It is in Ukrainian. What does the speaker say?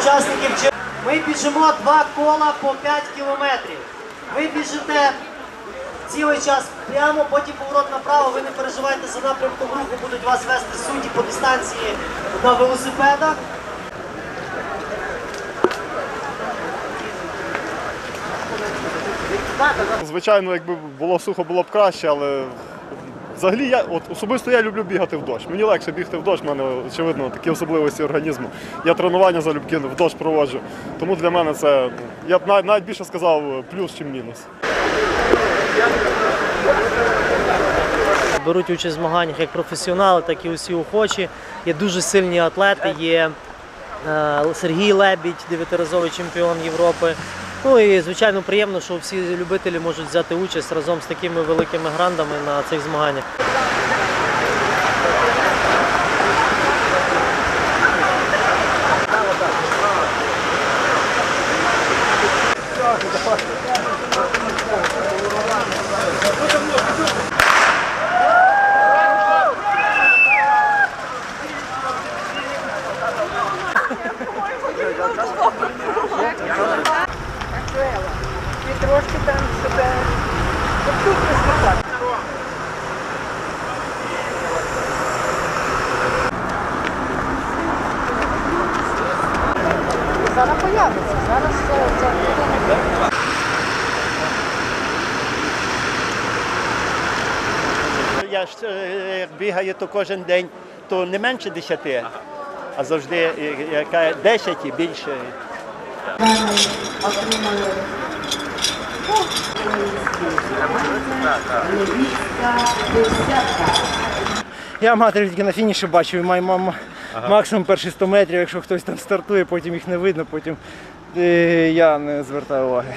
учасників. Ми біжимо два кола по 5 кілометрів. Ви біжите цілий час прямо, потім поворот направо. Ви не переживайте за напрямком руху, будуть вас вести судді по дистанції на велосипедах. Звичайно, якби було сухо, було б краще, але взагалі я от особисто я люблю бігати в дощ. Мені легше бігти в дощ, в мене очевидно такі особливості організму. Я тренування залюбки в дощ проводжу. Тому для мене це я б навіть, навіть більше сказав плюс, чим мінус. Беруть участь в змаганнях як професіонали, так і усі охочі. Є дуже сильні атлети. Є е, Сергій Лебідь, дев'ятиразовий чемпіон Європи. Ну і звичайно приємно, що всі любителі можуть взяти участь разом з такими великими грандами на цих змаганнях. І трошки там себе тут розкопати. Зараз появиться, зараз це, це Я ж е, як бігаю, то кожен день то не менше 10, а завжди е, яка 10 і більше. Я аматорів тільки на фініші бачив, маю ага. максимум перші 100 метрів, якщо хтось там стартує, потім їх не видно, потім е, я не звертаю уваги.